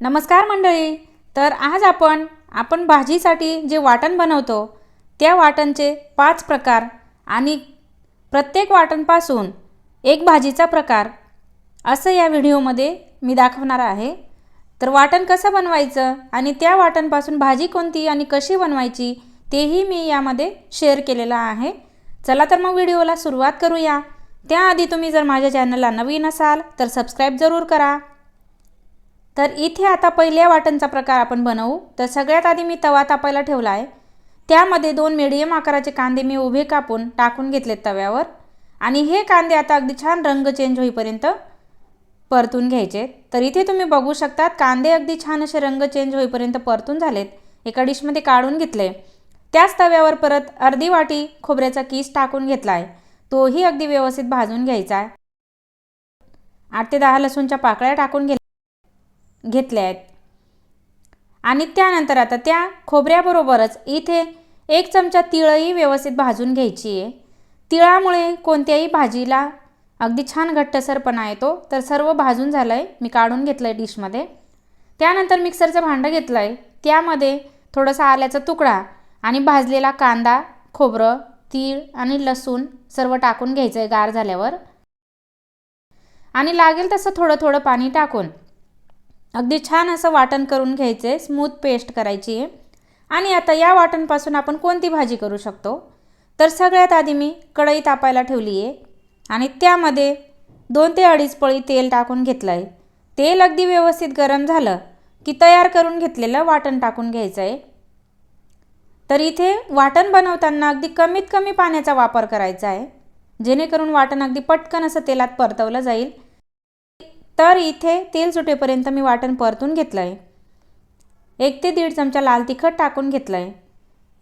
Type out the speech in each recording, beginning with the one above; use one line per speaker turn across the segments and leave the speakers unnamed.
नमस्कार मंडळी. तर आज आपण आपण भाजीसाठी जे वाटण बनवतो त्या वाटणचे पाच प्रकार आणि प्रत्येक वाटणपासून एक भाजीचा प्रकार असं या व्हिडिओमध्ये मी दाखवणार आहे. तर वाटण कसं बनवायचं आणि त्या वाटणपासून भाजी कोणती आणि कशी बनवायची तेही मी यामध्ये शेअर केलेलं आहे. चला तर मग व्हिडिओला सुरुवात करूया. त्याआधी तुम्ही जर माझ्या चॅनलला नवीन असाल तर सबस्क्राईब जरूर करा. तर इथे आता पहिल्या वाटणचा प्रकार आपण बनवू. तर सगळ्यात आधी मी तवा तापायला ठेवला आहे त्यामध्ये दोन मिडियम आकाराचे कांदे मी उभे कापून टाकून घेतलेत तव्यावर. आणि हे कांदे आता अगदी छान रंग चेंज होईपर्यंत परतून घ्यायचे. तर इथे तुम्ही बघू शकतात कांदे अगदी छान असे रंग चेंज होईपर्यंत परतून झालेत. एका डिशमध्ये काढून घेतले. त्याच तव्यावर परत अर्धी वाटी खोबऱ्याचा किस टाकून घेतला आहे तोही अगदी व्यवस्थित भाजून घ्यायचा आहे. आठ ते दहा लसूणच्या पाकळ्या टाकून घे घेतल्या आहेत आणि त्यानंतर आता त्या खोबऱ्याबरोबरच इथे एक चमचा तिळही व्यवस्थित भाजून घ्यायची आहे. तिळामुळे कोणत्याही भाजीला अगदी छान घट्टसरपणा येतो तर सर्व भाजून झालं आहे मी काढून घेतलं आहे डिशमध्ये. त्यानंतर मिक्सरचं भांडं घेतलं आहे त्यामध्ये थोडासा आल्याचा तुकडा आणि भाजलेला कांदा खोबरं तीळ आणि लसूण सर्व टाकून घ्यायचं आहे गार झाल्यावर. आणि लागेल तसं थोडं थोडं पाणी टाकून अगदी छान असं वाटण करून घ्यायचं आहे स्मूथ पेस्ट करायची. आहे आणि आता या वाटणपासून आपण कोणती भाजी करू शकतो? तर सगळ्यात आधी मी कढई तापायला ठेवली आहे. आणि त्यामध्ये दोन ते अडीच पळी तेल टाकून घेतलं आहे तेल अगदी व्यवस्थित गरम झालं की तयार करून घेतलेलं वाटण टाकून घ्यायचं आहे. तर इथे वाटण बनवताना अगदी कमीत कमी पाण्याचा वापर करायचा आहे. जेणेकरून वाटण अगदी पटकन असं तेलात परतवलं जाईल. तर इथे तेल सुटेपर्यंत मी वाटण परतून घेतलं आहे एक ते दीड चमचा लाल तिखट टाकून घेतलं आहे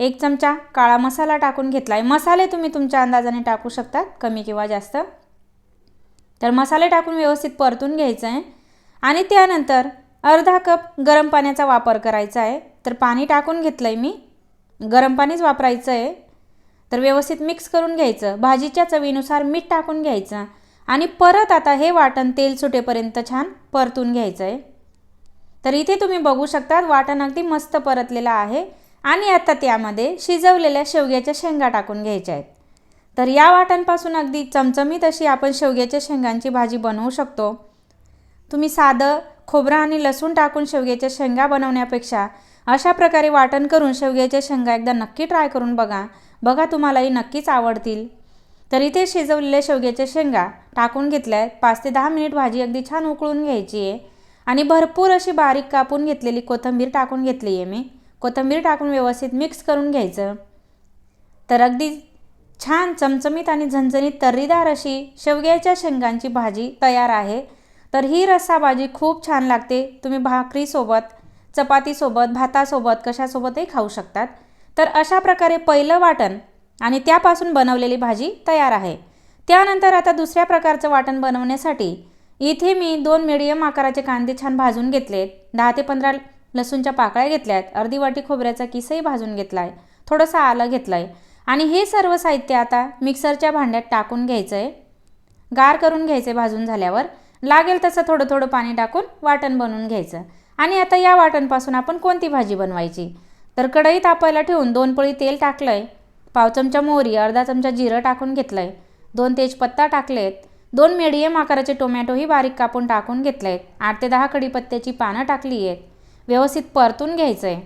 एक चमचा काळा मसाला टाकून घेतला आहे मसाले तुम्ही तुमच्या अंदाजाने टाकू शकतात कमी किंवा जास्त. तर मसाले टाकून व्यवस्थित परतून घ्यायचं आहे आणि त्यानंतर अर्धा कप गरम पाण्याचा वापर करायचा आहे तर पाणी टाकून घेतलं आहे मी. गरम पाणीच वापरायचं आहे तर व्यवस्थित मिक्स करून घ्यायचं. भाजीच्या चवीनुसार मीठ टाकून घ्यायचं. आणि परत आता हे वाटण तेल सुटेपर्यंत छान परतून घ्यायचं आहे तर इथे तुम्ही बघू शकता वाटण अगदी मस्त परतलेलं आहे आणि आता त्यामध्ये शिजवलेल्या शेवग्याच्या शेंगा टाकून घ्यायच्या आहेत तर या वाटणपासून अगदी चमचमीत अशी आपण शेवग्याच्या शेंगांची भाजी बनवू शकतो. तुम्ही साधं खोबरं आणि लसूण टाकून शेवग्याच्या शेंगा बनवण्यापेक्षा अशा प्रकारे वाटण करून शेवग्याच्या शेंगा एकदा नक्की ट्राय करून बघा. बघा तुम्हालाही नक्कीच आवडतील. तर इथे शिजवलेल्या शेवग्याच्या शेंगा टाकून घेतल्या आहेत पाच ते दहा मिनिट भाजी अगदी छान उकळून घ्यायची आहे. आणि भरपूर अशी बारीक कापून घेतलेली कोथिंबीर टाकून घेतली आहे मी. कोथिंबीर टाकून व्यवस्थित मिक्स करून घ्यायचं. तर अगदी छान चमचमीत आणि झणझणीत तर्रीदार अशी शेवग्याच्या शेंगांची भाजी तयार आहे. तर ही रस्सा भाजी खूप छान लागते. तुम्ही भाकरीसोबत चपातीसोबत भातासोबत कशासोबतही खाऊ शकतात. तर अशा प्रकारे पहिलं वाटण आणि त्यापासून बनवलेली भाजी तयार आहे. त्यानंतर आता दुसऱ्या प्रकारचं वाटण बनवण्यासाठी इथे मी दोन मिडियम आकाराचे कांदे छान भाजून घेतलेत दहा ते पंधरा लसूणच्या पाकळ्या घेतल्यात. अर्धी वाटी खोबऱ्याचा किसही भाजून घेतला आहे थोडंसं आलं घेतलं आहे आणि हे सर्व साहित्य आता मिक्सरच्या भांड्यात टाकून घ्यायचं आहे गार करून घ्यायचं आहे भाजून झाल्यावर. लागेल तसं थोडं थोडं पाणी टाकून वाटण बनवून घ्यायचं. आणि आता या वाटणपासून आपण कोणती भाजी बनवायची? तर कढई तापायला ठेवून दोन पळी तेल टाकलं आहे पाव चमचा मोहरी अर्धा चमचा जिरं टाकून घेतलं आहे दोन तेजपत्ता टाकलेत. दोन मिडियम आकाराचे टोमॅटोही बारीक कापून टाकून घेतले आहेत आठ ते दहा कढीपत्त्याची पानं टाकली आहेत व्यवस्थित परतून घ्यायचं आहे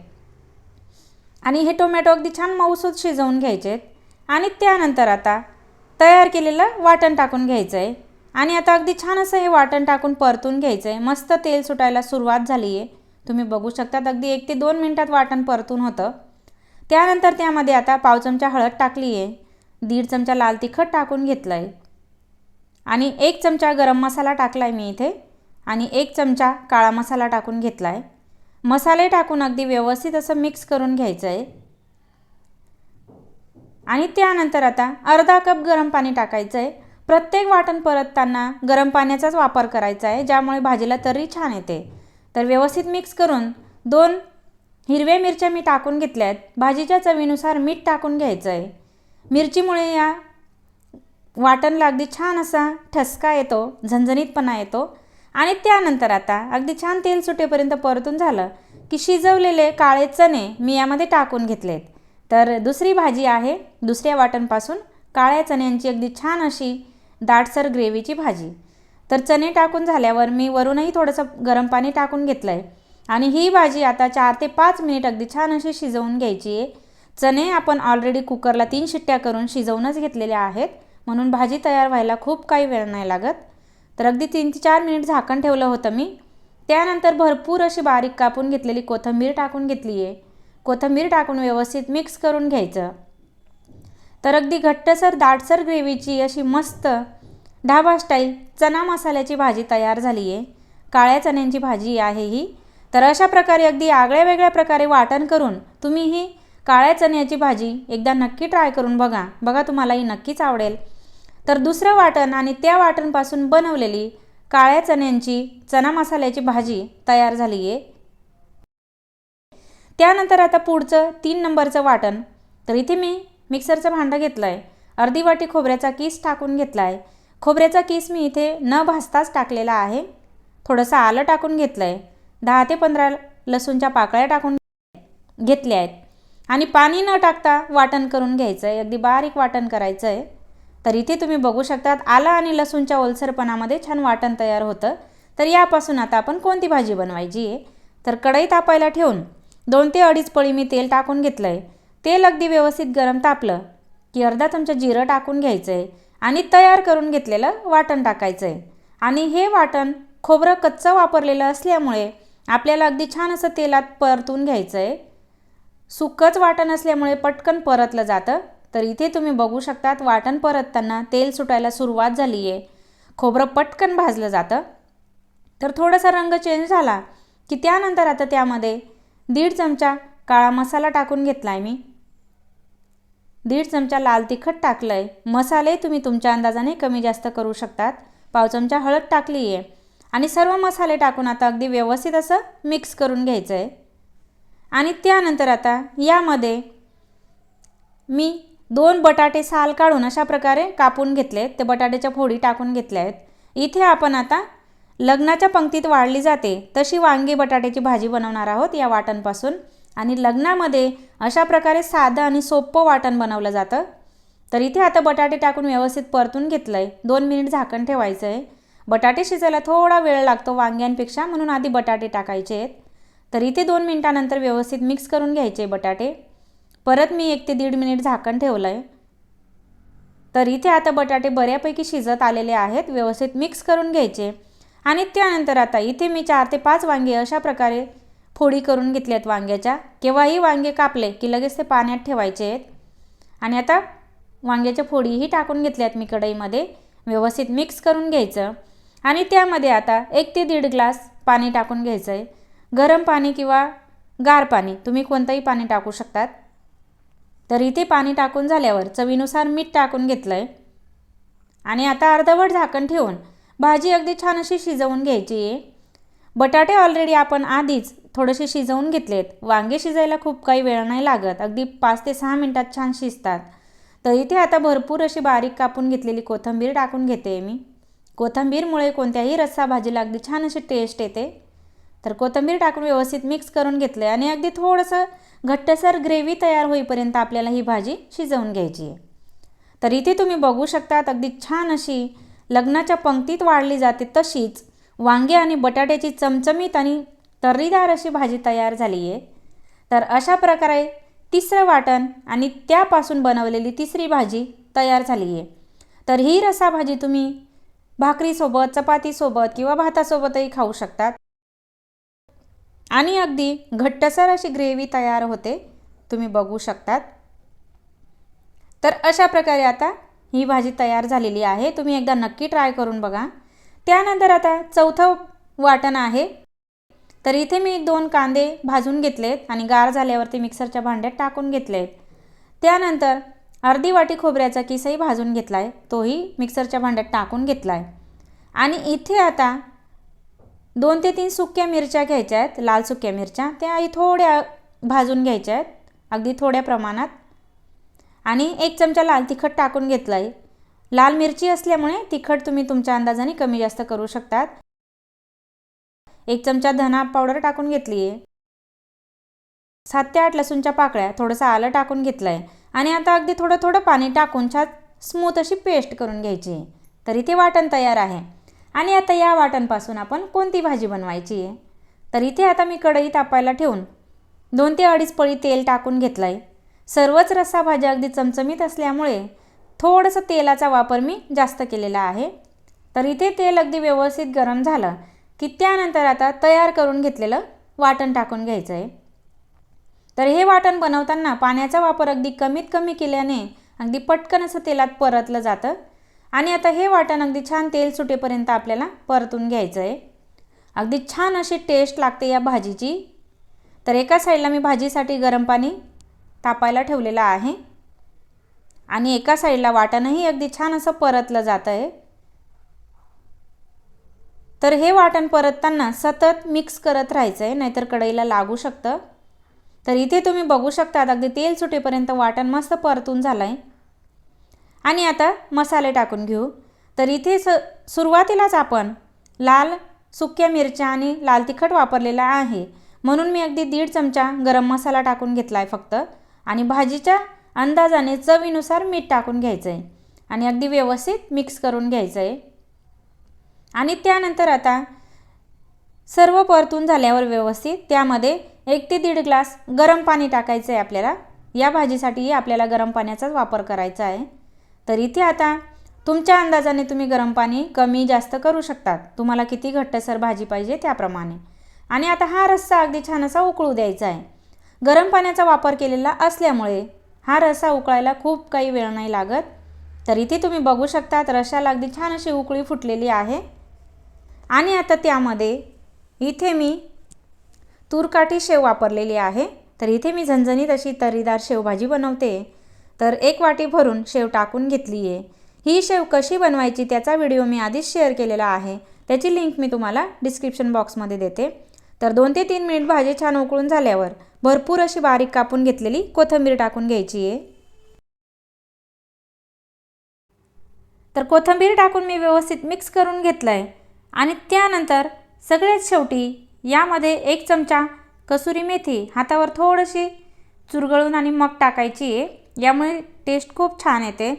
आणि हे टोमॅटो अगदी छान मऊसूद शिजवून घ्यायचे आहेत आणि त्यानंतर आता तयार केलेलं वाटण टाकून घ्यायचं आहे आणि आता अगदी छान असं हे वाटण टाकून परतून घ्यायचं आहे मस्त तेल सुटायला सुरुवात झाली आहे तुम्ही बघू शकतात अगदी एक ते दोन मिनटात वाटण परतून होतं. त्यानंतर त्यामध्ये आता पाव चमचा हळद टाकली आहे दीड चमचा लाल तिखट टाकून घेतलं आहे आणि एक चमचा गरम मसाला टाकला आहे मी इथे आणि एक चमचा काळा मसाला टाकून घेतला आहे मसाले टाकून अगदी व्यवस्थित असं मिक्स करून घ्यायचं आहे आणि त्यानंतर आता अर्धा कप गरम पाणी टाकायचं आहे प्रत्येक वाटण परतताना गरम पाण्याचाच वापर करायचा आहे ज्यामुळे भाजीला तरी छान येते. तर व्यवस्थित मिक्स करून दोन हिरव्या मिरच्या मी टाकून घेतल्या आहेत भाजीच्या चवीनुसार मीठ टाकून घ्यायचं आहे मिरचीमुळे या वाटणला अगदी छान असा ठसका येतो झणझणीतपणा येतो. आणि त्यानंतर आता अगदी छान तेल सुटेपर्यंत परतून झालं की शिजवलेले काळे चणे मी यामध्ये टाकून घेतलेत. तर दुसरी भाजी आहे दुसऱ्या वाटणपासून काळ्या चण्यांची अगदी छान अशी दाटसर ग्रेव्हीची भाजी. तर चणे टाकून झाल्यावर मी वरूनही थोडंसं गरम पाणी टाकून घेतलं आहे आणि ही भाजी आता चार ते पाच मिनिट अगदी छान अशी शिजवून घ्यायची आहे. चणे आपण ऑलरेडी कुकरला तीन शिट्ट्या करून शिजवूनच घेतलेल्या आहेत. म्हणून भाजी तयार व्हायला खूप काही वेळ नाही लागत. तर अगदी तीन ते चार मिनिट झाकण ठेवलं होतं मी. त्यानंतर भरपूर अशी बारीक कापून घेतलेली कोथंबीर टाकून घेतली आहे. कोथंबीर टाकून व्यवस्थित मिक्स करून घ्यायचं. तर अगदी घट्टसर दाटसर ग्रेव्हीची अशी मस्त ढाबा स्टाईल चना मसाल्याची भाजी तयार झाली आहे. काळ्या चण्यांची भाजी आहे ही. तर अशा प्रकारे अगदी आगळ्या वेगळ्या प्रकारे वाटण करून तुम्ही ही काळ्या चण्याची भाजी एकदा नक्की ट्राय करून बघा. बघा तुम्हाला ही नक्कीच आवडेल. तर दुसरं वाटण आणि त्या वाटणपासून बनवलेली काळ्या चण्यांची चना मसाल्याची भाजी तयार झाली आहे. त्यानंतर आता पुढचं तीन नंबरचं वाटण. तर इथे मी मिक्सरचं भांडं घेतलं आहे अर्धी वाटी खोबऱ्याचा किस टाकून घेतला आहे खोबऱ्याचा किस मी इथे न भाजताच टाकलेला आहे. थोडंसं आलं टाकून घेतलं आहे दहा ते पंधरा लसूणच्या पाकळ्या टाकून घेतल्या आहेत. आणि पाणी न टाकता वाटण करून घ्यायचं आहे अगदी बारीक वाटण करायचं आहे तर इथे तुम्ही बघू शकतात आलं आणि लसूणच्या ओलसरपणामध्ये छान वाटण तयार होतं. तर यापासून आता आपण कोणती भाजी बनवायची आहे? तर कढई तापायला ठेवून दोन ते अडीच पळी मी तेल टाकून घेतलं आहे तेल अगदी व्यवस्थित गरम तापलं की अर्धा चमचा जिरं टाकून घ्यायचं आहे आणि तयार करून घेतलेलं वाटण टाकायचं आहे आणि हे वाटण खोबरं कच्चं वापरलेलं असल्यामुळे आपल्याला अगदी छान असं तेलात परतून घ्यायचं आहे सुकंच वाटण असल्यामुळे पटकन परतलं जातं. तर इथे तुम्ही बघू शकतात वाटण परतताना तेल सुटायला सुरुवात झाली आहे खोबरं पटकन भाजलं जातं. तर थोडासा रंग चेंज झाला की त्यानंतर आता त्यामध्ये दीड चमचा काळा मसाला टाकून घेतला आहे मी. दीड चमचा लाल तिखट टाकलं आहे मसाले तुम्ही तुमच्या अंदाजाने कमी जास्त करू शकतात. पाव चमचा हळद टाकली आहे आणि सर्व मसाले टाकून आता अगदी व्यवस्थित असं मिक्स करून घ्यायचं आहे आणि त्यानंतर आता यामध्ये मी दोन बटाटे साल काढून अशा प्रकारे कापून घेतलेत. ते बटाट्याच्या फोडी टाकून घेतल्या आहेत. इथे आपण आता लग्नाच्या पंक्तीत वाढली जाते तशी वांगी बटाट्याची भाजी बनवणार आहोत या वाटणपासून. आणि लग्नामध्ये अशा प्रकारे साधं आणि सोपं वाटण बनवलं जातं. तर इथे आता बटाटे टाकून व्यवस्थित परतून घेतलं आहे दोन मिनिट झाकण ठेवायचं आहे बटाटे शिजायला थोडा वेळ लागतो वांग्यांपेक्षा म्हणून आधी बटाटे टाकायचे आहेत. तर इथे दोन मिनटानंतर व्यवस्थित मिक्स करून घ्यायचे बटाटे. परत मी एक ते दीड मिनिट झाकण ठेवलं आहे तर इथे आता बटाटे बऱ्यापैकी शिजत आलेले आहेत व्यवस्थित मिक्स करून घ्यायचे. आणि त्यानंतर आता इथे मी चार ते पाच वांगे अशा प्रकारे फोडी करून घेतल्यात वांग्याच्या. केव्हाही वांगे कापले की लगेच ते पाण्यात ठेवायचे आहेत. आणि आता वांग्याच्या फोडीही टाकून घेतल्यात मी कढईमध्ये. व्यवस्थित मिक्स करून घ्यायचं. आणि त्यामध्ये आता एक ते दीड ग्लास पाणी टाकून घ्यायचं आहे गरम पाणी किंवा गार पाणी तुम्ही कोणतंही पाणी टाकू शकतात. तर इथे पाणी टाकून झाल्यावर चवीनुसार मीठ टाकून घेतलं आहे आणि आता अर्धवट झाकण ठेवून भाजी अगदी छान अशी शिजवून घ्यायची आहे. बटाटे ऑलरेडी आपण आधीच थोडेसे शिजवून घेतलेत. वांगे शिजायला खूप काही वेळ नाही लागत. अगदी पाच ते सहा मिनटात छान शिजतात. तर इथे आता भरपूर अशी बारीक कापून घेतलेली कोथिंबीर टाकून घेते मी. कोथिंबीरमुळे कोणत्याही रस्सा भाजीला अगदी छान अशी टेस्ट येते. तर कोथिंबीर टाकून व्यवस्थित मिक्स करून घेतलं आहे आणि अगदी थोडंसं घट्टसर ग्रेव्ही तयार होईपर्यंत आपल्याला ही भाजी शिजवून घ्यायची आहे. तर इथे तुम्ही बघू शकतात अगदी छान अशी लग्नाच्या पंक्तीत वाढली जाते तशीच वांगे आणि बटाट्याची चमचमीत आणि तर्रीदार अशी भाजी तयार झाली आहे. तर अशा प्रकारे तिसरं वाटण आणि त्यापासून बनवलेली तिसरी भाजी तयार झाली आहे. तर ही रसाभाजी तुम्ही भाकरीसोबत चपातीसोबत किंवा भातासोबतही खाऊ शकतात. आणि अगदी घट्टसर अशी ग्रेव्ही तयार होते तुम्ही बघू शकतात. तर अशा प्रकारे आता ही भाजी तयार झालेली आहे. तुम्ही एकदा नक्की ट्राय करून बघा. त्यानंतर आता चौथं वाटण आहे. तर इथे मी दोन कांदे भाजून घेतलेत आणि गार झाल्यावरती मिक्सरच्या भांड्यात टाकून घेतलेत. त्यानंतर अर्धी वाटी खोबऱ्याचा किसही भाजून घेतला आहे तोही मिक्सरच्या भांड्यात टाकून घेतला आहे आणि इथे आता दोन ते तीन सुक्या मिरच्या घ्यायच्या आहेत लाल सुक्या मिरच्या. त्याही थोड्या भाजून घ्यायच्या आहेत अगदी थोड्या प्रमाणात. आणि एक चमचा लाल तिखट टाकून घेतला आहे लाल मिरची असल्यामुळे तिखट तुम्ही तुमच्या अंदाजाने कमी जास्त करू शकतात. एक चमचा धना पावडर टाकून घेतली आहे सात ते आठ लसूणच्या पाकळ्या थोडंसं आलं टाकून घेतलं आहे आणि आता अगदी थोडं थोडं पाणी टाकून छान स्मूथ अशी पेस्ट करून घ्यायची. आहे तर इथे वाटण तयार आहे. आणि आता या वाटणपासून आपण कोणती भाजी बनवायची? आहे तर इथे आता मी कढई तापायला ठेवून दोन ते अडीच पळी तेल टाकून घेतलं आहे सर्वच रस्सा भाज्या अगदी चमचमीत असल्यामुळे थोडंसं तेलाचा वापर मी जास्त केलेला आहे. तर इथे तेल अगदी व्यवस्थित गरम झालं की त्यानंतर आता तयार करून घेतलेलं वाटण टाकून घ्यायचं आहे तर हे वाटण बनवताना पाण्याचा वापर अगदी कमीत कमी केल्याने अगदी पटकन असं तेलात परतलं जातं. आणि आता हे वाटण अगदी छान तेल सुटेपर्यंत आपल्याला परतून घ्यायचं आहे अगदी छान अशी टेस्ट लागते या भाजीची. तर एका साईडला मी भाजीसाठी गरम पाणी तापायला ठेवलेलं आहे. आणि एका साईडला वाटणही अगदी छान असं परतलं जातं आहे तर हे वाटण परतताना सतत मिक्स करत राहायचं आहे नाहीतर कढईला लागू शकतं. तर इथे तुम्ही बघू शकता अगदी तेल सुटेपर्यंत वाटण मस्त परतून झालं आहे आणि आता मसाले टाकून घेऊ. तर इथे स सुरुवातीलाच आपण लाल सुक्या मिरच्या आणि लाल तिखट वापरलेला आहे. म्हणून मी अगदी दीड चमचा गरम मसाला टाकून घेतला आहे फक्त. आणि भाजीच्या अंदाजाने चवीनुसार मीठ टाकून घ्यायचं आहे आणि अगदी व्यवस्थित मिक्स करून घ्यायचं आहे आणि त्यानंतर आता सर्व परतून झाल्यावर व्यवस्थित त्यामध्ये एक ते दीड ग्लास गरम पाणी टाकायचं आहे आपल्याला. या भाजीसाठी आपल्याला गरम पाण्याचाच वापर करायचा आहे. तर इथे आता तुमच्या अंदाजाने तुम्ही गरम पाणी कमी जास्त करू शकतात. तुम्हाला किती घट्टसर भाजी पाहिजे त्याप्रमाणे. आणि आता हा रस्सा अगदी छान असा उकळू द्यायचा आहे. गरम पाण्याचा वापर केलेला असल्यामुळे हा रस्सा उकळायला खूप काही वेळ नाही लागत. तर इथे तुम्ही बघू शकतात रशाला अगदी छान अशी उकळी फुटलेली आहे. आणि आता त्यामध्ये इथे मी तूरकाठी शेव वापरलेली आहे. तर इथे मी झणझणीत अशी तरीदार शेवभाजी बनवते. तर एक वाटी भरून शेव टाकून घेतली आहे ही शेव कशी बनवायची त्याचा व्हिडिओ मी आधीच शेअर केलेला आहे. त्याची लिंक मी तुम्हाला डिस्क्रिप्शन बॉक्समध्ये देते. तर दोन ते तीन मिनिट भाजी छान उकळून झाल्यावर भरपूर अशी बारीक कापून घेतलेली कोथिंबीर टाकून घ्यायची आहे तर कोथिंबीर टाकून मी व्यवस्थित मिक्स करून घेतलं आहे आणि त्यानंतर सगळ्यात शेवटी यामध्ये एक चमचा कसुरी मेथी हातावर थोडीशी चुरगळून आणि मग टाकायची आहे. यामुळे टेस्ट खूप छान येते.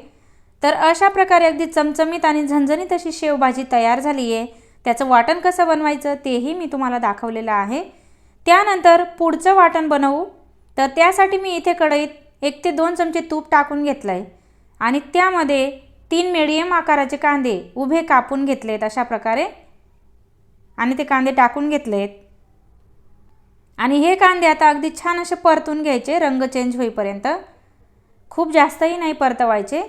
तर अशा प्रकारे अगदी चमचमीत आणि झणझणीत अशी शेवभाजी तयार झाली आहे. त्याचं वाटण कसं बनवायचं तेही मी तुम्हाला दाखवलेलं आहे. त्यानंतर पुढचं वाटण बनवू. तर त्यासाठी मी इथे कढईत एक ते दोन चमचे तूप टाकून घेतलं आहे आणि त्यामध्ये तीन मिडियम आकाराचे कांदे उभे कापून घेतलेत अशा प्रकारे. आणि ते कांदे टाकून घेतलेत. आणि हे कांदे आता अगदी छान असे परतून घ्यायचे रंग चेंज होईपर्यंत. खूप जास्तही नाही परतवायचे.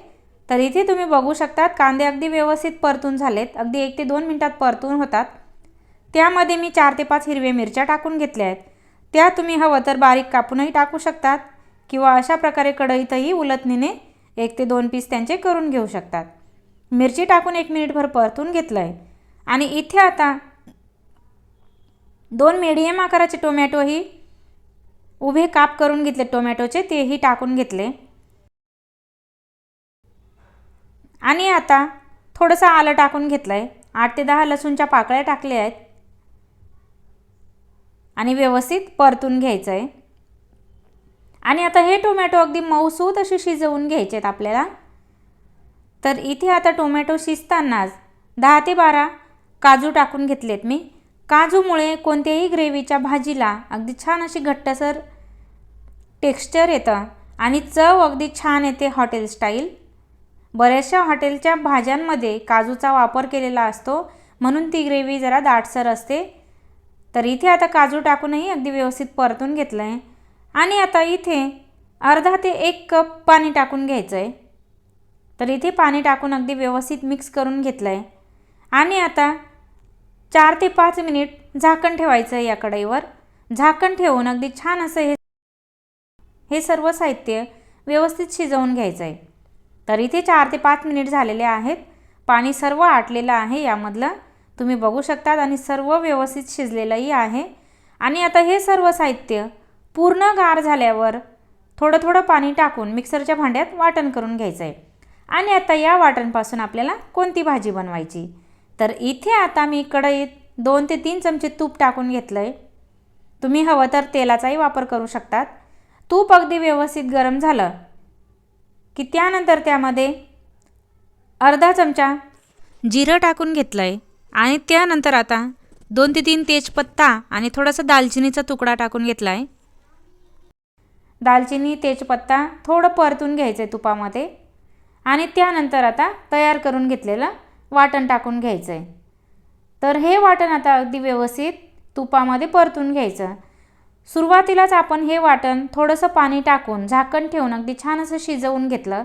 तर इथे तुम्ही बघू शकतात कांदे अगदी व्यवस्थित परतून झालेत. अगदी एक ते दोन मिनटात परतून होतात. त्यामध्ये मी चार ते पाच हिरव्या मिरच्या टाकून घेतल्या आहेत. त्या तुम्ही हवं तर बारीक कापूनही टाकू शकतात किंवा अशा प्रकारे कढईतही उलटणीने एक ते दोन पीस त्यांचे करून घेऊ शकतात. मिरची टाकून एक मिनिटभर परतून घेतलं आहे आणि इथे आता दोन मीडियम आकाराचे टोमॅटोही उभे काप करून घेतले टोमॅटोचे तेही टाकून घेतले. आणि आता थोडंसं आलं टाकून घेतलं आहे आठ ते दहा लसूणच्या पाकळ्या टाकल्या आहेत. आणि व्यवस्थित परतून घ्यायचं आहे आणि आता हे टोमॅटो अगदी मऊसूत असे शिजवून घ्यायचे आहेत आपल्याला. तर इथे आता टोमॅटो शिजतानाच दहा ते बारा काजू टाकून घेतलेत मी. काजूमुळे कोणत्याही ग्रेव्हीच्या भाजीला अगदी छान अशी घट्टसर टेक्स्चर येतं आणि चव अगदी छान येते हॉटेल स्टाईल. बऱ्याचशा हॉटेलच्या भाज्यांमध्ये काजूचा वापर केलेला असतो म्हणून ती ग्रेव्ही जरा दाटसर असते. तर इथे आता काजू टाकूनही अगदी व्यवस्थित परतून घेतलं आहे आणि आता इथे अर्धा ते एक कप पाणी टाकून घ्यायचं आहे तर इथे पाणी टाकून अगदी व्यवस्थित मिक्स करून घेतलं आहे आणि आता चार ते पाच मिनिट झाकण ठेवायचं आहे या कढईवर. झाकण ठेवून अगदी छान असं हे हे सर्व साहित्य व्यवस्थित शिजवून घ्यायचं आहे तर इथे चार ते पाच मिनिट झालेले आहेत. पाणी सर्व आटलेलं आहे यामधलं. तुम्ही बघू शकतात आणि सर्व व्यवस्थित शिजलेलंही आहे. आणि आता हे सर्व साहित्य पूर्ण गार झाल्यावर थोडं थोडं पाणी टाकून मिक्सरच्या भांड्यात वाटण करून घ्यायचं आहे आणि आता या वाटणपासून आपल्याला कोणती भाजी बनवायची? तर इथे आता मी कढईत दोन ते तीन चमचे तूप टाकून घेतलं आहे तुम्ही हवं तर तेलाचाही वापर करू शकतात. तूप अगदी व्यवस्थित गरम झालं की त्यानंतर त्यामध्ये अर्धा चमचा जिरं टाकून घेतलं आहे आणि त्यानंतर आता दोन ते तीन तेजपत्ता आणि थोडासा दालचिनीचा तुकडा टाकून घेतला आहे दालचिनी तेजपत्ता थोडं परतून घ्यायचं आहे तुपामध्ये आणि त्यानंतर आता तयार करून घेतलेलं वाटण टाकून घ्यायचं आहे तर हे वाटण आता अगदी व्यवस्थित तुपामध्ये परतून घ्यायचं. सुरुवातीलाच आपण हे वाटण थोडंसं पाणी टाकून झाकण ठेवून अगदी छान असं शिजवून घेतलं.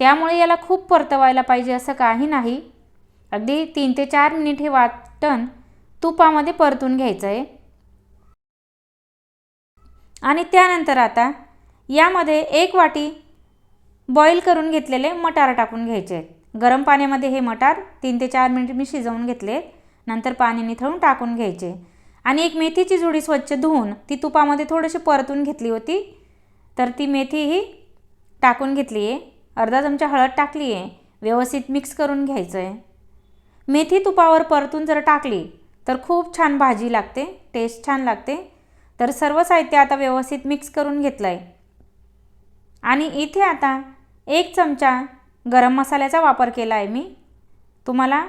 त्यामुळे याला खूप परतवायला पाहिजे असं काही नाही. अगदी तीन ते चार मिनिट हे वाटण तुपामध्ये परतून घ्यायचं आहे आणि त्यानंतर आता यामध्ये एक वाटी बॉईल करून घेतलेले मटार टाकून घ्यायचे. आहेत गरम पाण्यामध्ये हे मटार तीन ते चार मिनिट मी शिजवून घेतले. नंतर पाणी निथळून टाकून घ्यायचे. आणि एक मेथीची जुडी स्वच्छ धुवून ती तुपामध्ये थोडीशी परतून घेतली होती. तर ती मेथीही टाकून घेतली आहे अर्धा चमचा हळद टाकली आहे व्यवस्थित मिक्स करून घ्यायचं आहे मेथी तुपावर परतून जर टाकली तर खूप छान भाजी लागते टेस्ट छान लागते. तर सर्व साहित्य आता व्यवस्थित मिक्स करून घेतलं आहे आणि इथे आता एक चमचा गरम मसाल्याचा वापर केला आहे मी. तुम्हाला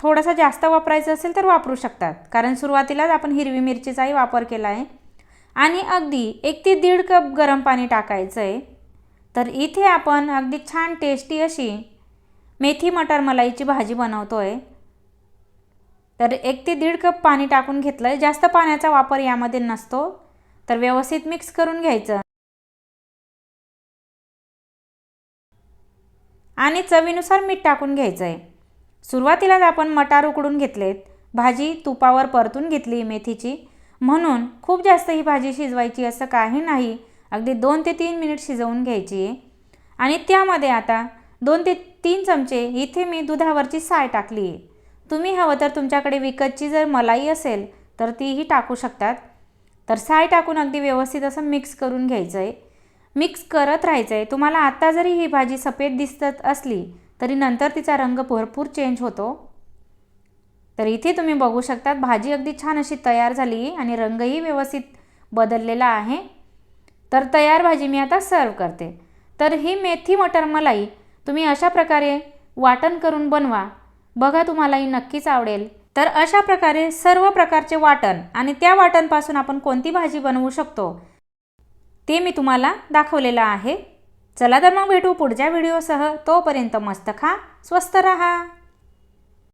थोडासा जास्त वापरायचं असेल तर वापरू शकतात. कारण सुरुवातीलाच आपण हिरवी मिरचीचाही वापर केला आहे. आणि अगदी एक ते दीड कप गरम पाणी टाकायचं आहे तर इथे आपण अगदी छान टेस्टी अशी मेथी मटर मलाईची भाजी बनवतो आहे तर एक ते दीड कप पाणी टाकून घेतलं आहे जास्त पाण्याचा वापर यामध्ये नसतो. तर व्यवस्थित मिक्स करून घ्यायचं. आणि चवीनुसार मीठ टाकून घ्यायचं आहे सुरुवातीलाच आपण मटार उकडून घेतलेत. भाजी तुपावर परतून घेतली मेथीची. म्हणून खूप जास्त ही भाजी शिजवायची असं काही नाही. अगदी दोन ते तीन मिनिट शिजवून घ्यायची. आहे आणि त्यामध्ये आता दोन ते तीन चमचे इथे मी दुधावरची साय टाकली आहे तुम्ही हवं तर तुमच्याकडे विकतची जर मलाई असेल तर तीही टाकू शकतात. तर साय टाकून अगदी व्यवस्थित असं मिक्स करून घ्यायचं आहे मिक्स करत राहायचं आहे तुम्हाला आत्ता जरी ही भाजी सफेद दिसत असली तरी नंतर तिचा रंग भरपूर चेंज होतो. तर इथे तुम्ही बघू शकतात भाजी अगदी छान अशी तयार झाली आणि रंगही व्यवस्थित बदललेला आहे. तर तयार भाजी मी आता सर्व करते. तर ही मेथी मटर मलाई तुम्ही अशा प्रकारे वाटण करून बनवा. बघा तुम्हालाही नक्कीच आवडेल. तर अशा प्रकारे सर्व प्रकारचे वाटण आणि त्या वाटणपासून आपण कोणती भाजी बनवू शकतो? ते मी तुम्हाला दाखवलेलं आहे. चला तर मग भेटू पुढच्या व्हिडिओसह. तोपर्यंत मस्त खा स्वस्त रहा.